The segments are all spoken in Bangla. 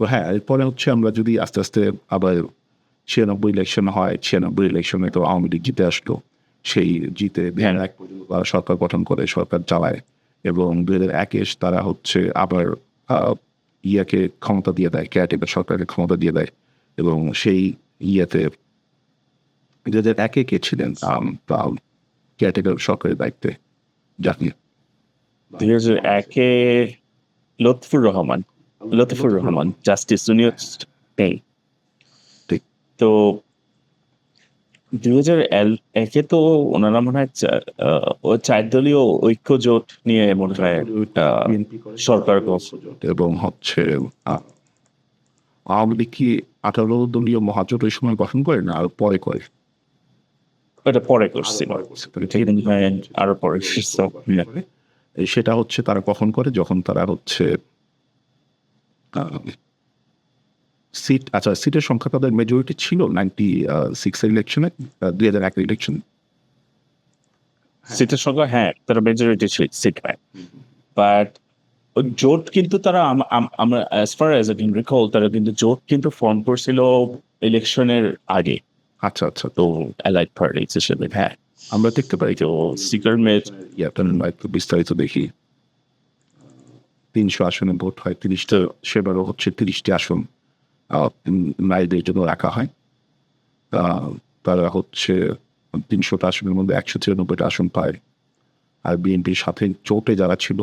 তো হ্যাঁ এরপরে হচ্ছে আমরা যদি আস্তে আস্তে আবার ছিয়ানব্বই ইলেকশন হয় ছিয়ানব্বই ইলেকশনে তো আওয়ামী লীগ জিতে আসলো। সেই জিতে হাজার এক পর্যন্ত সরকার গঠন করে সরকার চালায় এবং দুই হাজার একে তারা হচ্ছে আবার ইয়াকে ক্ষমতা দিয়ে দেয় কেয়ারটেকার সরকারকে ক্ষমতা দিয়ে দেয় এবং সেই ইয়েতে দুই হাজার একে কে ছিলেন? কেয়ারটেকার সরকারের দায়িত্বে জাতীয়। দুই হাজার একে লতফুর রহমান। লতিফুর রহমান জাস্টিস জুনিয়র নেই তো দুই হাজার একে তো ওনারা মনে হয় চার দলীয় ঐক্য জোট নিয়ে মনে হয় সরকার এবং হচ্ছে আওয়ামী লীগ কি আঠারো দলীয় মহাজোট ওই সময় গঠন করে না? আর পরে করে? ওটা পরে করছিল হ্যাঁ, আরও পরে so, সেটা হচ্ছে তারা কখন করে? যখন তারা হচ্ছে সিট আচ্ছা সিটের সংখ্যা তাদের মেজরিটি ছিল নাইনটি সিক্স ইলেকশনে দুই হাজার এক ইলেকশন সিটের সংখ্যা হ্যাঁ তারা মেজরিটি ছিল সিট পায় বাট জোট কিন্তু তারা আম- আম- আমরা as far as I recall তারা কিন্তু জোট কিন্তু ফর্ম করছিল ইলেকশনের আগে। আচ্ছা আচ্ছা। তো অ্যালাইড পার্টি হিসেবে হ্যাঁ। আমরা দেখতে পাই। তো ইয়াটার একটু বিস্তারিত দেখি। তিনশো আসনে ভোট হয় তিরিশটা সেবারও হচ্ছে তিরিশটি আসন নারীদের জন্য রাখা হয়। তারা হচ্ছে তিনশোটা আসনের মধ্যে একশো ছিয়ানব্বইটা আসন পায়। আর বিএনপির সাথে চোটে যারা ছিল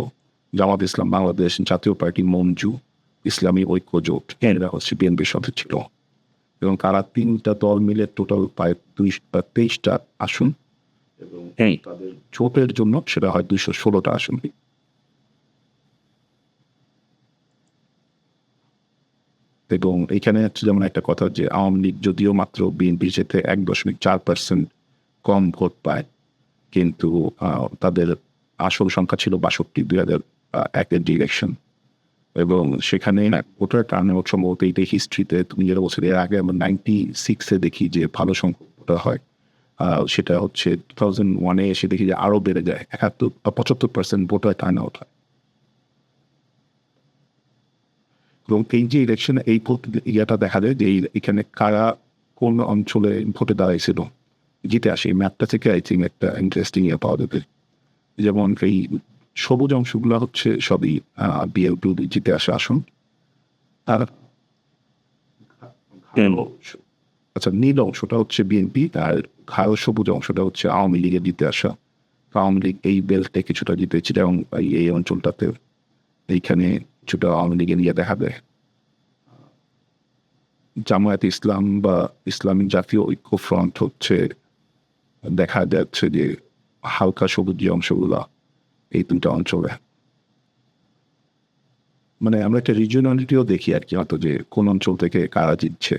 জামাত ইসলাম বাংলাদেশ জাতীয় পার্টি মঞ্জু ইসলামী ঐক্য জোট এরা হচ্ছে বিএনপির সাথে ছিল। এবং তারা তিনটা দল মিলে টোটাল প্রায় দুই তেইশটা আসন। এবং তাদের জোটের জন্য সেটা হয় দুইশো ষোলোটা আসন। এবং এখানে হচ্ছে যেমন একটা কথা যে আওয়ামী লীগ যদিও মাত্র বিএনপির সাথে এক দশমিক চার পার্সেন্ট কম ভোট পায়, কিন্তু তাদের আসল সংখ্যা ছিল বাষট্টি দুই হাজার একের ডিরেকশন এবং সেখানে ভোটার টার্ন সম্ভবত এইটাই হিস্ট্রিতে তুমি যেটা বলছো এর আগে আমরা নাইনটি সিক্সে দেখি যে ভালো সংখ্যক ভোটার হয় সেটা হচ্ছে টু থাউজেন্ড ওয়ানে এসে দেখি যে আরও বেড়ে যায়, একাত্তর, পঁচাত্তর পার্সেন্ট ভোটার টার্ন আউট হয়। এবং এই যে ইলেকশনে এই ইয়েটা দেখা যায় যে এখানে কারা কোন অঞ্চলে ভোটে দাঁড়াইছিল জিতে আসে এই ম্যাপটা থেকে আই থিঙ্ক একটা ইন্টারেস্টিং ইয়ে পাওয়া যাবে। যেমন এই সবুজ অংশগুলো হচ্ছে সবই বিএলপি জিতে আসে আসন। আর আচ্ছা নীল অংশটা হচ্ছে বিএনপি আর খায় সবুজ অংশটা হচ্ছে আওয়ামী লীগের জিতে আসা। আওয়ামী লীগ এই বেল্টে কিছুটা জিতেছিল এবং এই অঞ্চলটাতে এইখানে কিছুটা আওয়ামী লীগের ইয়ে দেখা দেয় জামায়াত ইসলাম বা ইসলামিক জাতীয় ঐক্য ফ্রন্ট হচ্ছে দেখা যাচ্ছে যে হালকা সবুজ যে অংশগুলা এই তিনটা অঞ্চলে। মানে আমরা একটা রিজিওনালিটিও দেখি আর কি হয়তো যে কোন অঞ্চল থেকে কারা জিতছে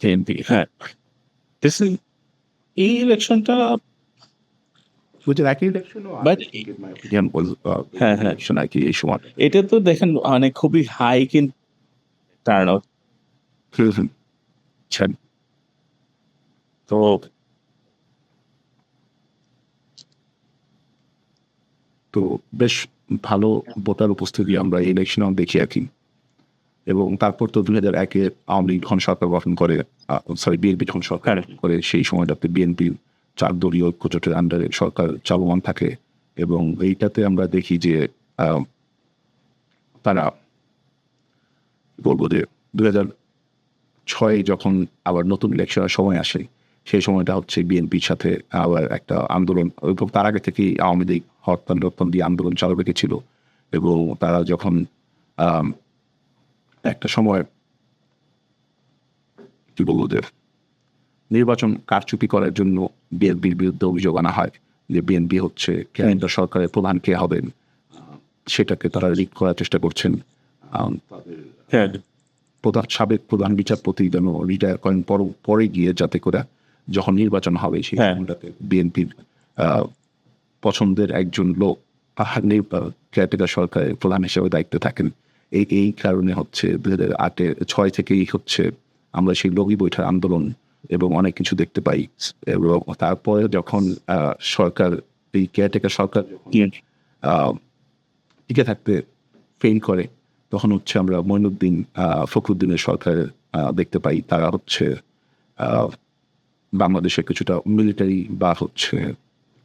বিএনপি হ্যাঁ। এই ইলেকশনটা ইলেকশন But- হ্যাঁ, হ্যাঁ। আর কি এই সময়। এটা তো দেখেন মানে খুবই হাই কিন্তু টার্ন আউট তো তো বেশ ভালো ভোটার উপস্থিতি আমরা এই ইলেকশনেও দেখি আর কি। এবং তারপর তো দুই হাজার একে আওয়ামী লীগ যখন সরকার গঠন করে সরি বিএনপি যখন সরকার করে সেই সময়টাতে বিএনপি চার দলীয় ঐক্যজোটের আন্ডারে সরকার চলমান থাকে এবং এইটাতে আমরা দেখি যে তারা বলব যে দুই হাজার ছয়ে যখন আবার নতুন ইলেকশনের সময় আসে, সেই সময়টা হচ্ছে বিএনপির সাথে আবার একটা আন্দোলন এবং তার আগে থেকেই আওয়ামী লীগ হরতাল টরতাল দিয়ে আন্দোলন চালু রেখেছিল এবং তারা যখন একটা সময় কি বলব যে নির্বাচন কারচুপি করার জন্য বিএনপির বিরুদ্ধে অভিযোগ আনা হয় যে বিএনপি হচ্ছে কেন্দ্র সরকারের প্রধান কে হবেন? সেটাকে তারা লিক করার চেষ্টা করছেন। হ্যাঁ। প্রধান সাবেক প্রধান বিচারপতি যেন রিটায়ার করেন পর- পরে গিয়ে যাতে করে যখন নির্বাচন হবে সেই হ্যাঁ। বিএনপির পছন্দের একজন লোক কেয়ারটেকার সরকারের প্রধান হিসেবে দায়িত্বে থাকেন। এই এই কারণে হচ্ছে দু হাজার আটের ছয় থেকেই হচ্ছে আমরা সেই লগি বৈঠার আন্দোলন এবং অনেক কিছু দেখতে পাই। এবং তারপরে যখন সরকার এই কেয়ারটেকার সরকার টিকে থাকতে ফেল করে তখন হচ্ছে আমরা মইনুদ্দিন আহ, ফখরুদ্দিনের সরকার দেখতে পাই। তারা হচ্ছে বাংলাদেশে কিছুটা মিলিটারি বা হচ্ছে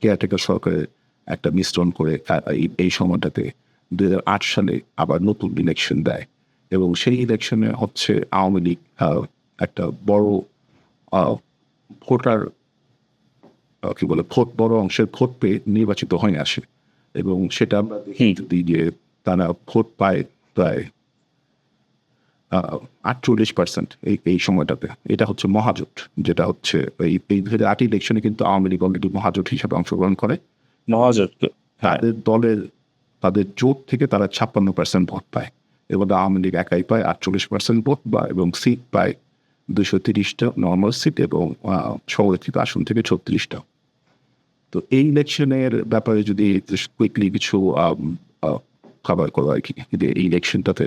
কেয়ারটেকার সরকারের একটা মিশ্রণ করে এই- সময়টাতে দু হাজার আট সালে আবার নতুন ইলেকশন দেয়। এবং সেই ইলেকশনে হচ্ছে আওয়ামী লীগ একটা বড় ভোটার কি বলে ভোট বড় অংশের ভোট পেয়ে নির্বাচিত হয়ে আসে এবং সেটা আমরা দেখি যদি যে তারা ভোট পায় প্রায় আটচল্লিশ পার্সেন্ট এই এই সময়টাতে। এটা হচ্ছে মহাজোট যেটা হচ্ছে এই এই দুই হাজার আট ইলেকশনে কিন্তু আওয়ামী লীগ অলরেডি মহাজোট হিসাবে অংশগ্রহণ করে। মহাজোট তাদের দলের তাদের জোট থেকে তারা ছাপ্পান্ন পার্সেন্ট ভোট পায়। মধ্যে আওয়ামী লীগ একাই পায় আটচল্লিশ পার্সেন্ট ভোট বা এবং সিট পায়। দুশো তিরিশটা নর্মাল সিট এবং সংরক্ষিত আসন থেকে ছত্রিশটা। তো এই ইলেকশনের ব্যাপারে যদি কুইকলি কিছু খাবার করা আর কি এই ইলেকশনটাতে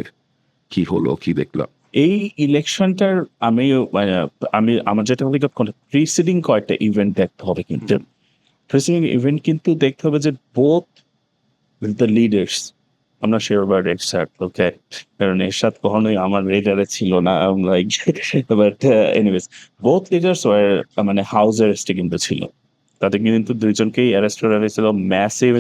কি হলো কি দেখলাম। এই ইলেকশনটার আমি মানে, আমি আমার যেটা হলে প্রিসিডিং কয়েকটা ইভেন্ট দেখতে হবে কিন্তু। প্রিসিডিং ইভেন্ট কিন্তু দেখতে হবে যে বোথ দ্য লিডার্স আমরা শিওর অ্যাবাউট এরশাদ ওকে কারণ এরশাদ কখনোই আমার রেডারে ছিল না like but anyways both leaders were মানে হাউস অ্যারেস্টে কিন্তু ছিল। তাদের কিন্তু দুইজনকেই অ্যারেস্ট করা হয়েছিল। ম্যাসিভ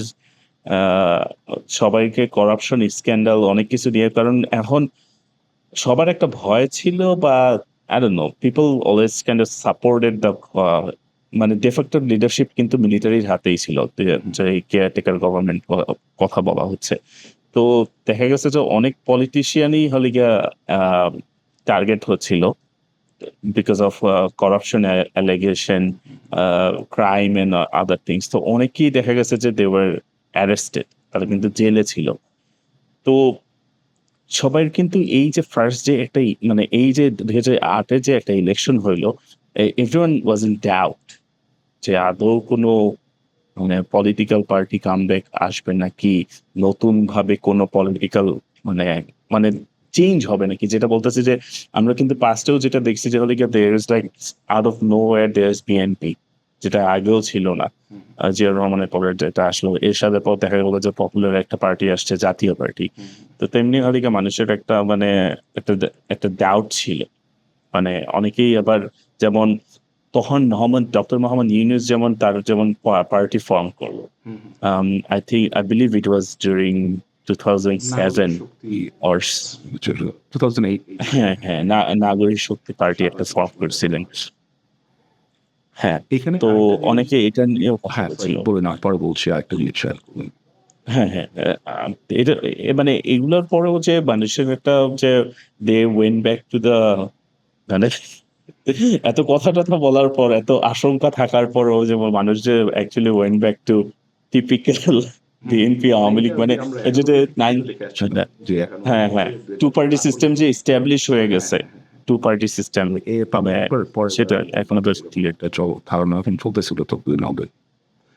সবাইকে করাপশন স্ক্যান্ডাল অনেক কিছু দিয়ে। কারণ এখন সবার একটা ভয় ছিল বা I know people always kind supported the মানে ডেফেক্টিভ লিডারশিপ কিন্তু মিলিটারির হাতেই ছিল। যে কেয়ারটেকার গভর্নমেন্ট কথা বলা হচ্ছে। তো দেখা গেছে যে অনেক পলিটিশিয়ানই হলে গিয়া টার্গেট হচ্ছিল because of corruption allegation crime and other things তো অনেকেই দেখা গেছে যে দে ওয়ার অ্যারেস্টেড তারা কিন্তু জেলে ছিল। তো সবাই কিন্তু এই যে ফার্স্ট যে একটা মানে এই যে দুই হাজার আটে যে একটা ইলেকশন হইল এভরিওয়ান ওয়াজ ইন ডাউট যে আদৌ কোনো মানে পলিটিক্যাল পার্টি কামব্যাক আসবে নাকি? নতুন ভাবে কোনো পলিটিক্যাল মানে মানে চেঞ্জ হবে নাকি? যেটা বলতেছে যে আমরা কিন্তু পাস্টেও যেটা দেখছি যে হলে there is like out of no war there is BNP যেটা আগেও ছিল না। জিয়াউর রহমানের পরে যেটা আসলো এর সাথে পর দেখা গেলো যে পপুলার একটা পার্টি আসছে জাতীয় পার্টি তো তেমনি হলে মানুষের একটা মানে একটা একটা ডাউট ছিল। মানে অনেকেই আবার যেমন তখন মোহাম্মদ ডক্টর মোহাম্মদ ইউনুস যেমন তার যেমন পার্টি ফর্ম করল। I think I believe it was during two thousand seven or two thousand eight হ্যাঁ হ্যাঁ নাগরিক শক্তি পার্টি একটা ফর্ম করেছিলেন। হ্যাঁ এখানে তো অনেকে এটা নিয়েও কথা হ্যাঁ বলে না পরে বলছি আরেকটা জিনিস হ্যাঁ হ্যাঁ এটা মানে এগুলোর পরেও যে মানুষের একটা যে they went back to the মানে এত কথা টথা বলার পর এত আশঙ্কা থাকার পরও যে মানুষ যে actually went back to typical BNP Awami League মানে এই যে নাইন হ্যাঁ হ্যাঁ। টু পার্টি সিস্টেম যে এস্টাবলিশ হয়ে গেছে টু পার্টি সিস্টেম এ পাবে পরে সেটা এখন বেশ ক্লিয়ার একটা চল ধারণা এখন চলতেছিল তো দুই নবে